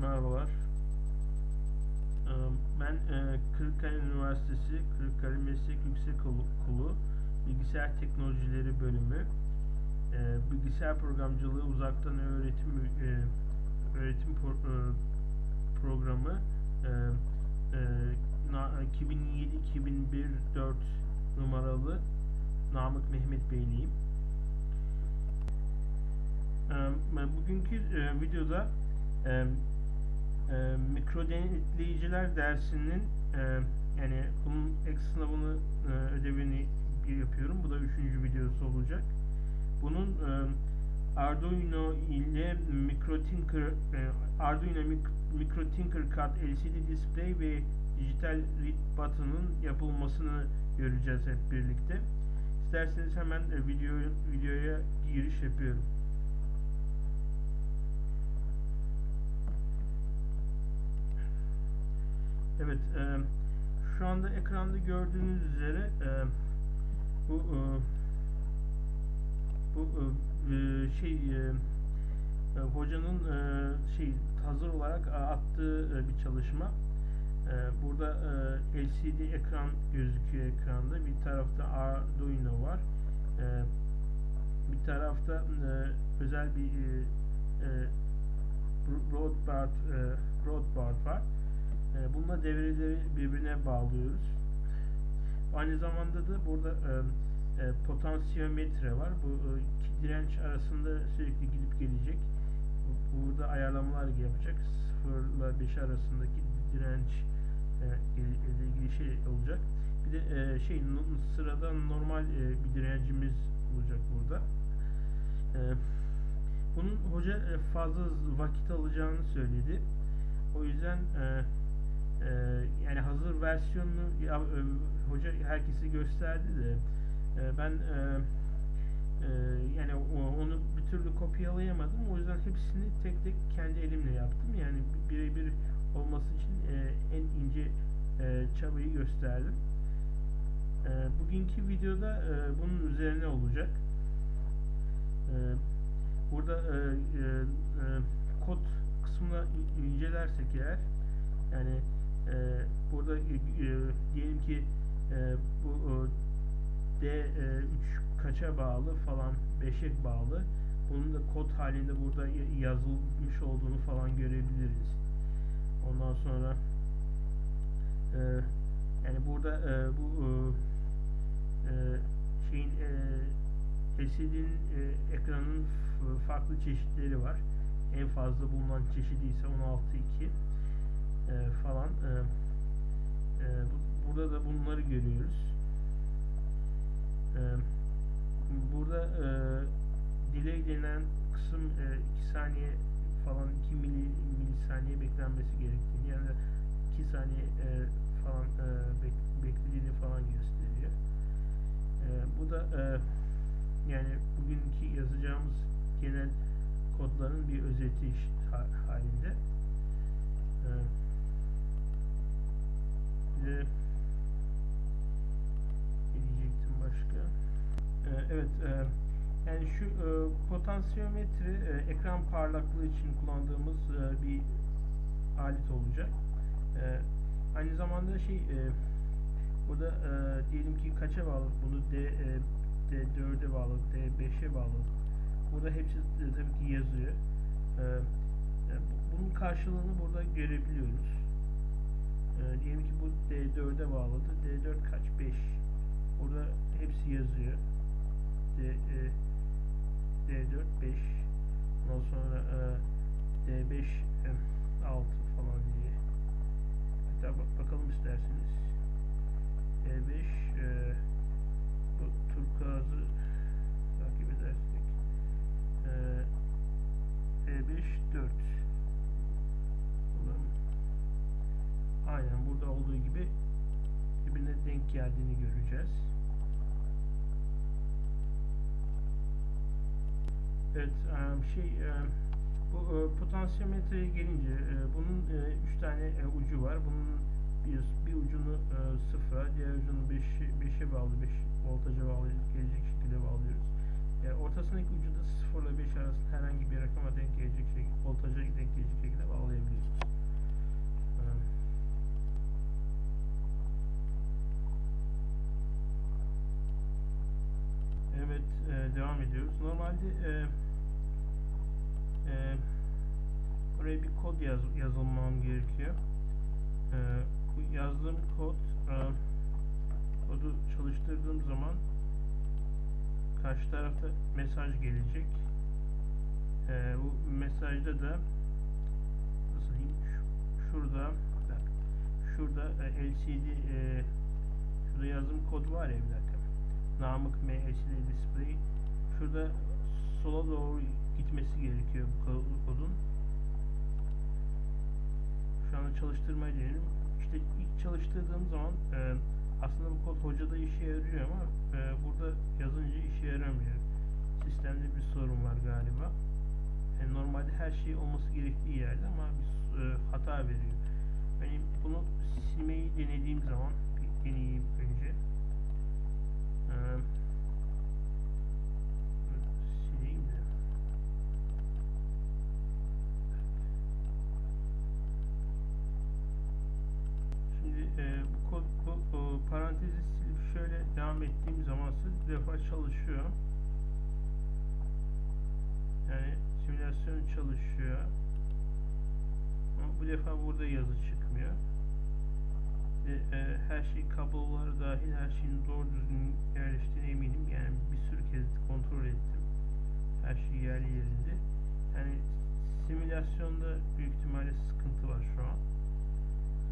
Merhabalar. Ee, Ben e, Kırıkkale Üniversitesi Kırıkkale Meslek Yüksekokulu Bilgisayar Teknolojileri Bölümü e, Bilgisayar Programcılığı Uzaktan Öğretim e, Öğretim e, Programı e, e, na- 2007-2001-4 numaralı Namık Mehmet Beyliyim. Ee, Bugünkü videoda e, e, mikro denetleyiciler dersinin e, yani bunun ek sınavını e, ödevini yapıyorum. Bu da üçüncü videosu olacak. Bunun e, Arduino ile MikroTinker e, Arduino Mik- MikroTinkerCAD LCD display ve dijital read button'ın yapılmasını göreceğiz hep birlikte. İsterseniz hemen video videoya giriş yapıyorum. Evet, e, şu anda ekranda gördüğünüz üzere e, bu e, bu e, şey e, e, hocanın e, şey hazır olarak attığı e, bir çalışma. E, burada e, LCD ekran gözüküyor ekranda. Bir tarafta Arduino var. E, bir tarafta e, özel bir e, e, broadband e, broadband var. E, bununla devreleri birbirine bağlıyoruz. Aynı zamanda da burada e, e, potansiyometre var. Bu e, iki direnç arasında sürekli gidip gelecek. Bu- Burada ayarlamalar yapacak. 0 ile 5 arasındaki direnç ile ilgili şey olacak. Bir de şey no- sırada normal bir direncimiz olacak burada. Bunun hoca fazla vakit alacağını söyledi. O yüzden e, e, yani hazır versiyonunu ya, e, hoca herkese gösterdi de e, ben e, e, yani o- onu bir türlü kopyalayamadım. O yüzden hepsini tek tek kendi elimle yaptım. Yani birebir olması için e, en ince e, çabayı gösterdim. E, bugünkü videoda e, bunun üzerine olacak. E, burada e, e, e, kod kısmına in- incelersek eğer yani burada e, e, diyelim ki e, bu e, D3 kaça bağlı falan 5'e bağlı. Bunun da kod halinde burada yazılmış olduğunu falan görebiliriz. Ondan sonra e, yani burada e, bu e, şeyin e, LCD'nin e, ekranın farklı çeşitleri var. En fazla bulunan çeşidi ise 16.2 e, falan. E, e, bu- burada da bunları görüyoruz. E, burada e, delay denen kısım 2 saniye falan 2 mili, milisaniye beklenmesi gerektiğini yani 2 saniye e, falan e, bek- beklediğini falan gösteriyor. E, bu da e, yani bugünkü yazacağımız genel kodların bir özeti halinde. E, de ne diyecektim başka? E, evet, e, yani şu e, potansiyometre e, ekran parlaklığı için kullandığımız bir alet olacak. Aynı zamanda şey burada diyelim ki kaça bağlı bunu D e, D4'e bağlı, D5'e bağlı. Burada hepsi tabii ki yazıyor. Bu- bunun karşılığını burada görebiliyoruz. E, diyelim ki bu D4'e bağladı. D4 kaç? 5. Burada hepsi yazıyor. D, e, D4 5 ondan sonra e, D5 e, 6 falan diye hatta bak, bakalım isterseniz D5 e, bu turkuazı takip edersek e, D5 4 aynen burada olduğu gibi birbirine denk geldiğini göreceğiz. Evet, şey bu potansiyometreye gelince bunun e, üç tane ucu var. Bunun bir, bir ucunu sıfıra, diğer ucunu 5'e beşe bağlı, 5 voltaja bağlı gelecek şekilde bağlıyoruz. Ortasındaki ucu da 0 ile 5 arasında herhangi bir rakama denk gelecek şekilde, voltaja denk gelecek şekilde bağlayabiliyoruz. Devam ediyoruz. Normalde e, e, buraya bir kod yaz, yazılmam gerekiyor. E, yazdığım kod e, kodu çalıştırdığım zaman karşı tarafta mesaj gelecek. E, bu mesajda da nasıl diyeyim şu- şurada şurada e, LCD e, şurada yazdığım kod var ya bir dakika. Namık M LCD display şurada sola doğru gitmesi gerekiyor bu ko- kodun. Şu anda çalıştırmayı deneyelim. İşte ilk çalıştırdığım zaman e, aslında bu kod hocada işe yarıyor ama e, burada yazınca işe yaramıyor. Sistemde bir sorun var galiba. E, normalde her şey olması gerektiği yerde ama bir e, hata veriyor. Benim bunu silmeyi denediğim zaman devam ettiğim zaman siz defa çalışıyor. Yani simülasyon çalışıyor. Ama bu defa burada yazı çıkmıyor. Ve e, her şey kabloları dahil her şeyin doğru düzgün yerleştiğine eminim. Yani bir sürü kez kontrol ettim. Her şey yerli yerinde. Yani simülasyonda büyük ihtimalle sıkıntı var şu an.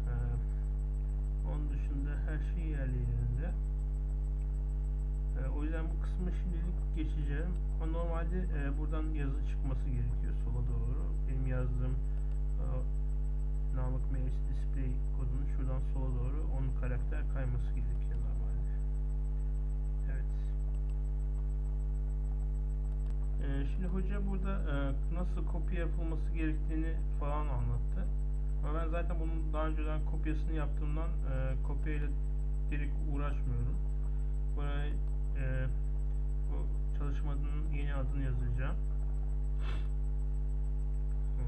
Ee, onun dışında her şey yerli yerinde. Ee, o yüzden bu kısmı şimdilik geçeceğim. Ama normalde e, buradan yazı çıkması gerekiyor sola doğru. Benim yazdığım e, Namık Meclis Display kodunun şuradan sola doğru 10 karakter kayması gerekiyor normalde. Evet. Ee, şimdi hoca burada e, nasıl kopya yapılması gerektiğini falan anlattı. Ama ben zaten bunun daha önceden kopyasını yaptığımdan e, kopyayla direkt uğraşmıyorum. Buraya e, bu çalışmanın yeni adını yazacağım. Hı.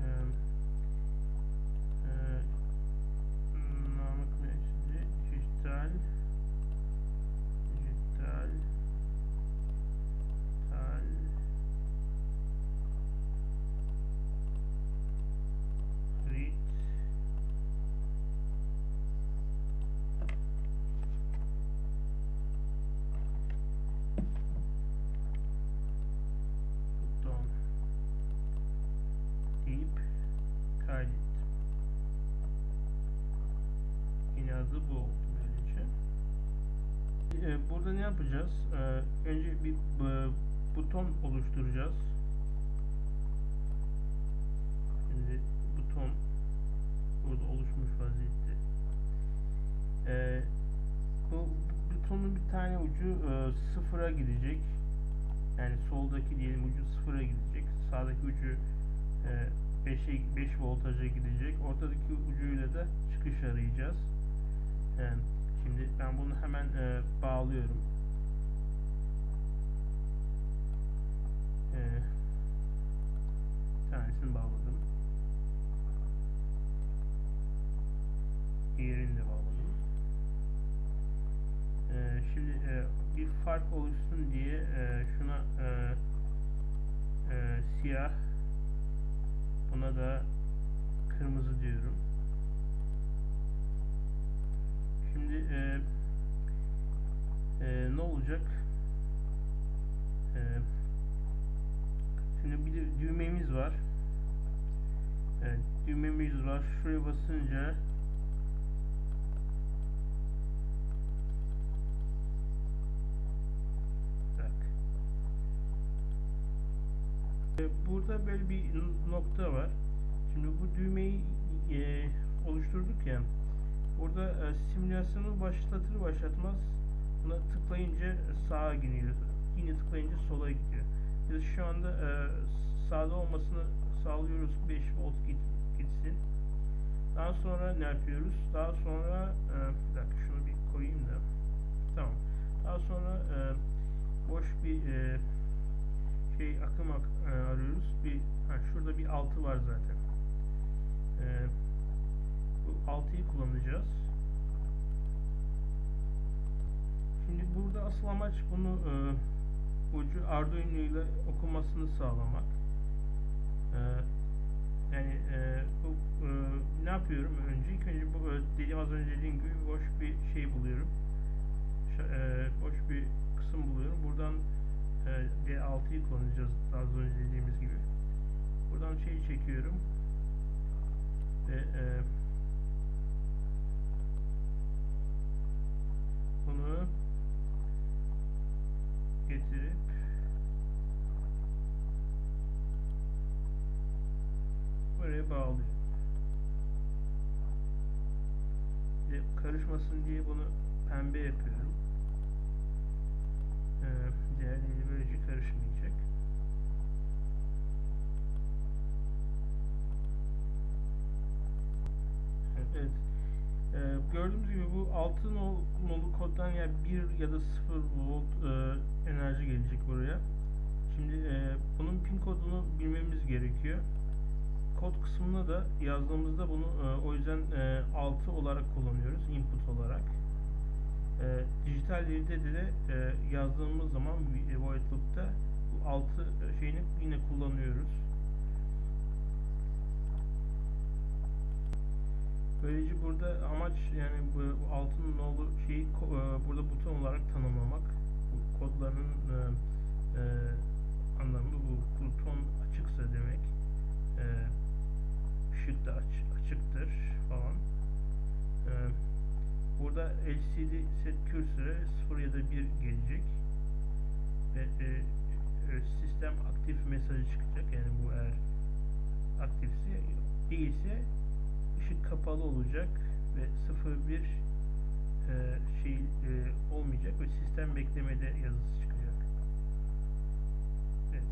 Eee, eee, Namık Mescidi dijital dijital tal read buton deyip kaydettim. Yine adı bu oldu böylece. Ee, burada ne yapacağız? Ee, önce bir e, buton oluşturacağız. Şimdi buton burada oluşmuş vaziyette. Ee, bu butonun bir tane ucu e, sıfıra gidecek. Yani soldaki diyelim ucu sıfıra gidecek. Sağdaki ucu e, 5'e 5 voltaja gidecek. Ortadaki ucuyla da çıkış arayacağız. E, şimdi ben bunu hemen e, bağlıyorum. Bir tanesini bağladım. Diğerini de bağladım. E, şimdi e, bir fark oluşsun diye e, şuna e, siyah Buna da kırmızı diyorum. Şimdi e, e, ne olacak? E, şimdi bir düğmemiz var. Evet, düğmemiz var. Şuraya basınca Bak. E, Burada böyle bir nokta var. Şimdi bu düğmeyi e, oluşturduk ya. Burada e, simülasyonu başlatır başlatmaz buna tıklayınca sağa gidiyor. yine tıklayınca sola gidiyor. Biz şu anda e, sağda olmasını sağlıyoruz 5 volt git, gitsin. Daha sonra ne yapıyoruz? Daha sonra e, bir dakika şunu bir koyayım da. Tamam. Daha sonra e, boş bir e, şey akım ak, e, arıyoruz. Bir ha, şurada bir altı var zaten. E, bu altıyı kullanacağız. Şimdi burada asıl amaç bunu e, ucu Arduino ile okumasını sağlamak. E, yani e, bu e, ne yapıyorum? Önce ilk önce bu e, dediğim az önce dediğim gibi boş bir şey buluyorum. Ş- e, boş bir kısım buluyorum. Buradan e, D6'yı kullanacağız az önce dediğimiz gibi. Buradan şeyi çekiyorum ve e, bunu getirip buraya bağlıyorum. Bir de karışmasın diye bunu pembe yapıyorum. Ee, diğerleri böylece karışmayacak. Evet. Ee, gördüğünüz gibi bu 6 nol, nolu koddan yani 1 ya da 0 volt e, enerji gelecek buraya. Şimdi e, bunun pin kodunu bilmemiz gerekiyor. Kod kısmına da yazdığımızda bunu e, o yüzden e, 6 olarak kullanıyoruz input olarak. E, dijital veride de, e, yazdığımız zaman e, void loop'ta bu 6 şeyini yine kullanıyoruz. Böylece burada amaç yani bu altın nolu şeyi e, burada buton olarak tanımlamak. Bu kodların e, e, anlamı da aç, açıktır falan. E, burada LCD set cursor'e 0 ya da 1 gelecek. Ve e, e, sistem aktif mesajı çıkacak. Yani bu eğer aktifse değilse ışık kapalı olacak ve 01 e, şey e, olmayacak ve sistem beklemede yazısı çıkacak. Evet.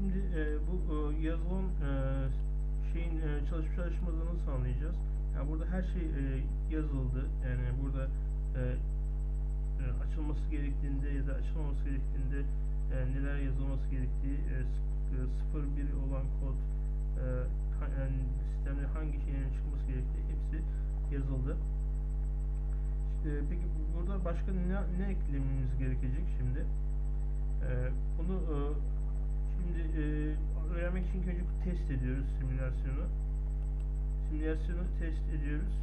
Şimdi e, bu e, yazılım e, şeyin e, çalışıp çalışmadığını nasıl anlayacağız? Yani burada her şey e, yazıldı. Yani burada e, e, açılması gerektiğinde ya da açılmaması gerektiğinde e, neler yazılması gerektiği e, s- e, 01 olan kod e, yani sistemde hangi şeylerin çıkması gerektiği hepsi yazıldı. İşte, peki burada başka ne, ne eklememiz gerekecek şimdi? E, bunu e, şimdi e, öğrenmek için önce test ediyoruz simülasyonu. Simülasyonu test ediyoruz.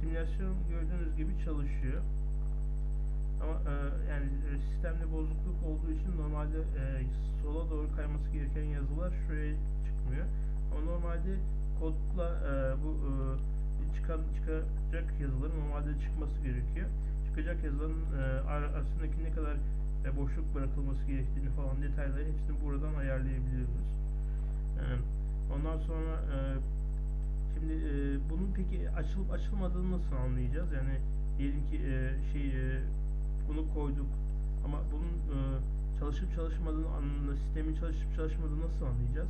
Simülasyon gördüğünüz gibi çalışıyor. Ama e, yani e, sistemde bozukluk olduğu için normalde e, sola doğru kayması gereken yazılar şuraya çıkmıyor. Ama normalde kodla e, bu e, çıkan çıkacak yazıların normalde çıkması gerekiyor. Çıkacak yazıların e, ar- arasındaki ne kadar e, boşluk bırakılması gerektiğini falan detayları hepsini buradan ayarlayabiliyoruz. E, ondan sonra e, şimdi e, bunun peki açılıp açılmadığını nasıl anlayacağız? Yani diyelim ki e, şey bunu koyduk ama bunun çalışıp çalışmadığını anla, sistemin çalışıp çalışmadığını nasıl anlayacağız?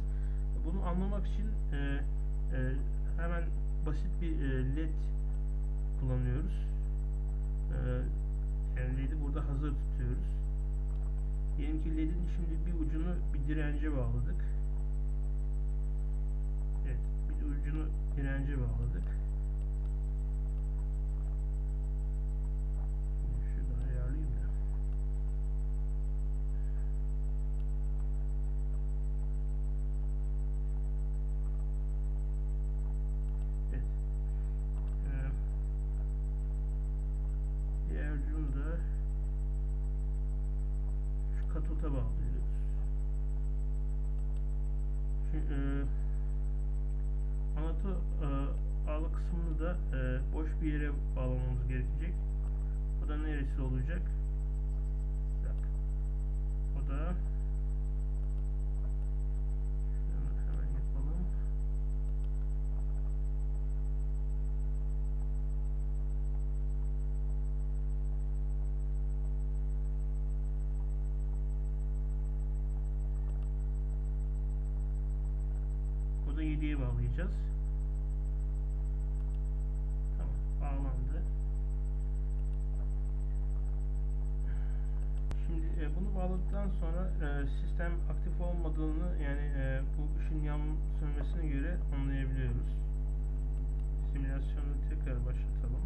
Bunu anlamak için hemen basit bir led kullanıyoruz. Yani led'i burada hazır tutuyoruz. Diyelim ki led'in şimdi bir ucunu bir dirence bağladık. Evet, bir ucunu dirence bağladık. neresi olacak? O da hemen, yapalım. O da 7'ye bağlayacağız. Sonra e, sistem aktif olmadığını yani e, bu ışın yan sönmesine göre anlayabiliyoruz. Simülasyonu tekrar başlatalım.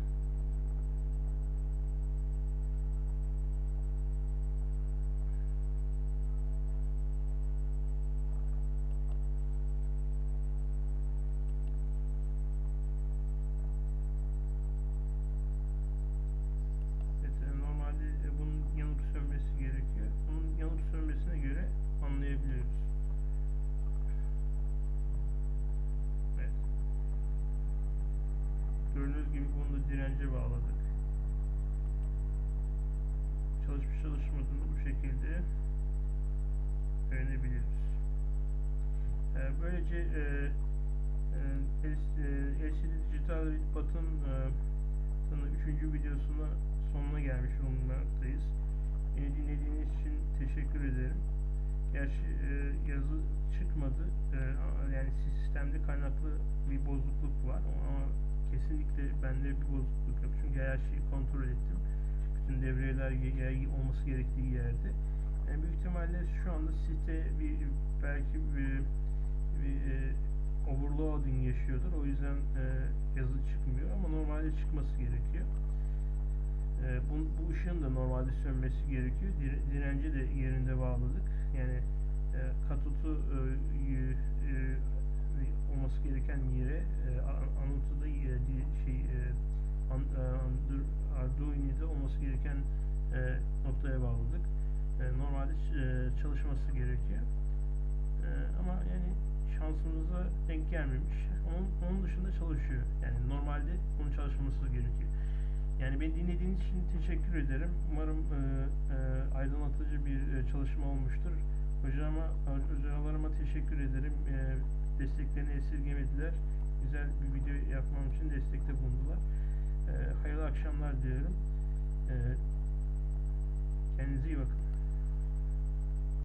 Evet, e, normalde e, bunun yanıp sönmesi gerekiyor. Bunun yanıp sönmesine göre anlayabiliyoruz. Evet. Gördüğünüz gibi bunu da dirence bağladık. Çalışıp çalışmadığını bu şekilde öğrenebiliriz. E, böylece e, e, LCD Digital Read Button e, Tanı 3. videosuna sonuna gelmiş bulunmaktayız. Beni dinlediğiniz için teşekkür ederim. Gerçi e, yazı çıkmadı. E, yani sistemde kaynaklı bir bozukluk var ama kesinlikle bende bir bozukluk yok. Çünkü her şeyi kontrol ettim. Bütün devreler olması gerektiği yerde. Yani büyük ihtimalle şu anda site bir belki bir, bir e, overloading yaşıyordur. O yüzden e, yazı çıkmıyor ama normalde çıkması gerekiyor. E, bu, bu ışığın da normalde sönmesi gerekiyor. Dire- direnci de yerinde bağladık. Yani e, katotu e, e, olması gereken yere e, a- anotu da e, şey e, e, Arduino'da olması gereken e, noktaya bağladık. E, normalde e, çalışması gerekiyor. E, ama yani şansımıza denk gelmemiş. Onun, onun dışında çalışıyor. Yani normalde bunun çalışması gerekiyor. Yani beni dinlediğiniz için teşekkür ederim. Umarım e, e, aydınlatıcı bir e, çalışma olmuştur. Hocama, hocalarıma teşekkür ederim. E, desteklerini esirgemediler. Güzel bir video yapmam için destekte bulundular. E, hayırlı akşamlar diliyorum. E, kendinize iyi bakın.